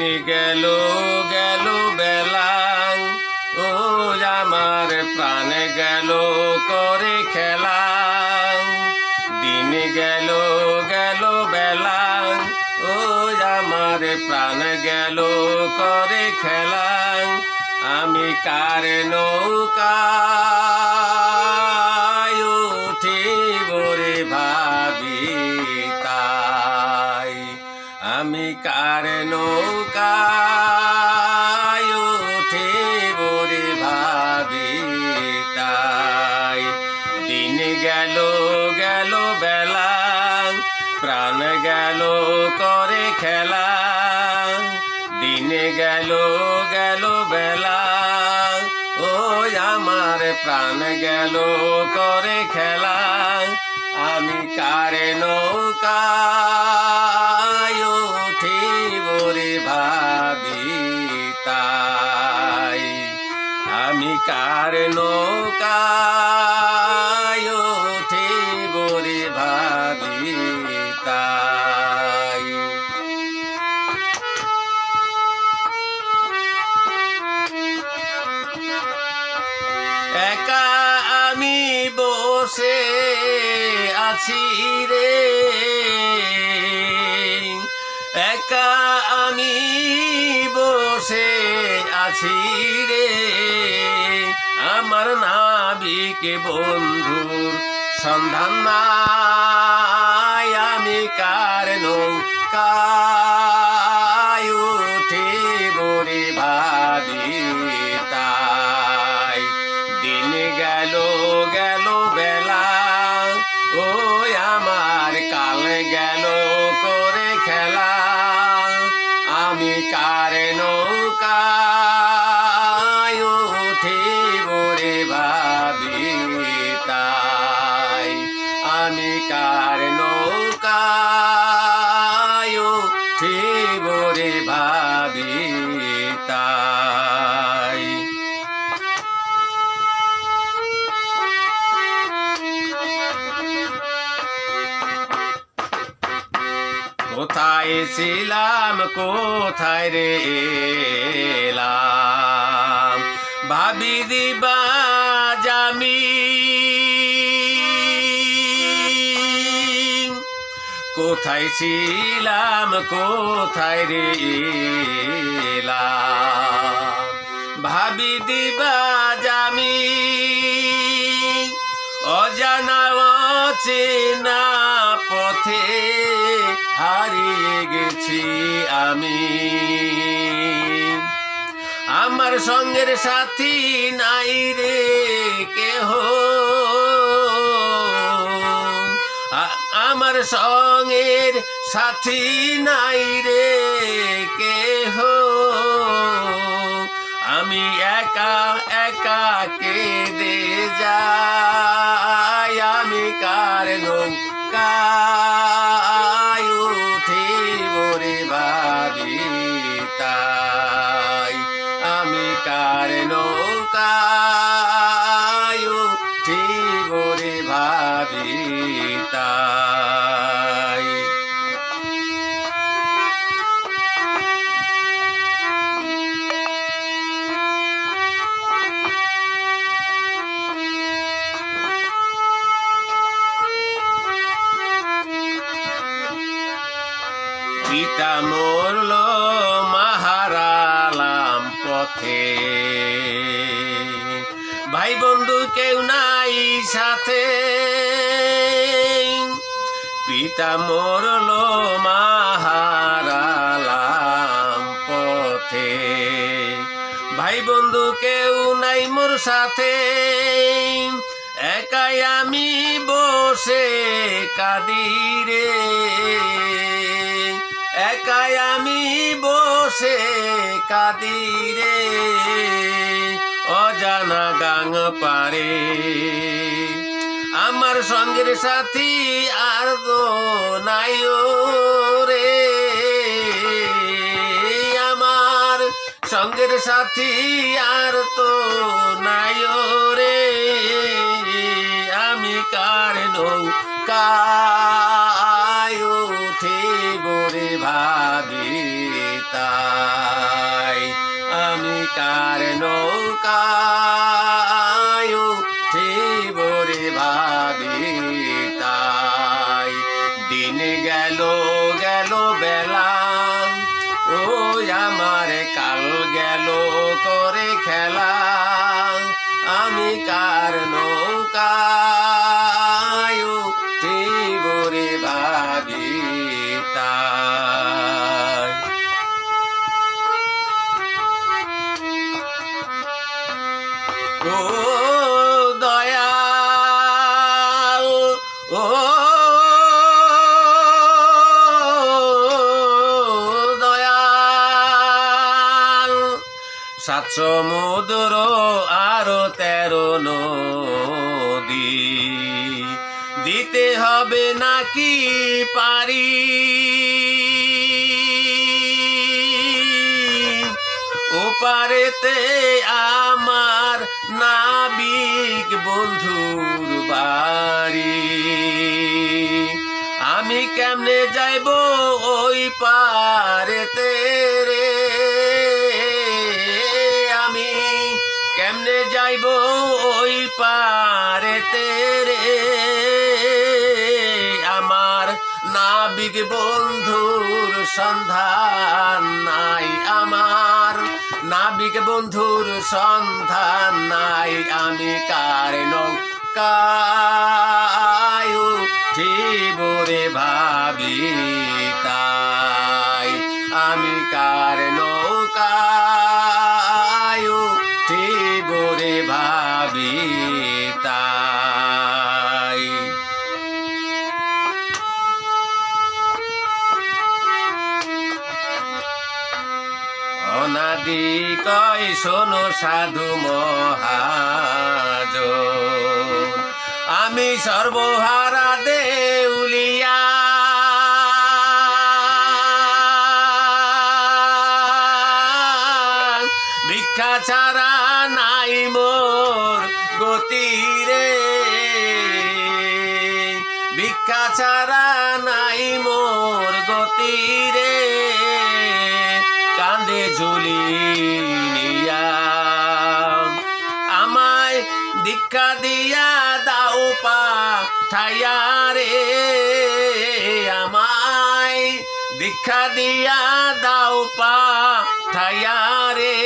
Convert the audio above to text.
দিন গেল গেল বেলা ও আমার প্রাণ গেল করে খেলা দিন গেল গেল বেলা ও আমার প্রাণ গেল করে খেলা আমি কার নৌকায় উঠিব রে ভাবি তাই। আমি কার নৌকায় গেল গেল বেলা। প্রাণ গেল করে খেলা। দিন গেল গেল বেলা। ও আমার প্রাণ গেল করে খেলা। আমি কারে নৌকা উঠিব ভাবি তাই। আমি কার নৌকায় বসে আছি রে। একা আমি বসে আছি রে। আমার নাবিকে বন্ধুর সন্ধান নাই, আমি কার নৌকায় উঠিব রে ভাবি? আমার কাল গেল করে খেলা। আমি কার নৌকায় উঠিব রে ভাবি তাই। আমি কার নৌকায় কোথায় ছিলাম, কোথায় রে এলাম? ভাবি দিবা জামি। কোথায় ছিলাম, কোথায় রে এলাম? ভাবি দিবা জামি। অজানা অচেনা পথে হারিয়ে গেছি আমি। আমার সঙ্গের সাথী নাই রে কেহ। আমার সঙ্গের সাথী নাই রে কেহ। আমি একা একা কেঁদে যাই, আমি কার নৌকায় পিতা মরল মাহারালাম পথে। ভাই বন্ধু কেউ নাই সাথে। পিতা মরল মাহারালাম পথে। ভাই বন্ধু কেউ নাই মোর সাথে। একাই আমি বসে কাঁদি রে। একাই আমি বসে কাঁদি রে। অজানা গাং পারে। আমার সঙ্গের সাথী আর তো নাই রে। আমার সঙ্গের সাথী আর তো নাই রে। আমি কার নৌকায় উঠে বরে ভাবি তাই আমি কার নৌকায় উঠিব রে ভাবি তাই দিন গেল গেল বেলা। ও আমার কাল গেল করে খেলা। আমি কার নৌকায় সমুদ্র আরও তেরো নদী। দিতে হবে নাকি পারি? ওপারেতে আমার নাবিক বন্ধুর বাড়ি। আমি কেমনে যাইব ওই পারেতে রে? যাইব ওই পারেতে রে আমার নাবিক বন্ধুর সন্ধান নাই আমার। নাবিক বন্ধুর সন্ধান নাই, আমি কার নৌকায় উঠিব ভাবি? কয় শোনো সাধু মহাজ আমি সর্বহারা দেউলিয়া। ভিক্ষা ছাড়া নাই মোর গতি রে। ভিক্ষা ছাড়া নাই মোর গতি রে। কান্দে ঝুলি আমায় দীক্ষা দিয়া দাও পা রে। আমায় দীক্ষা দিয়া দাও পা রে।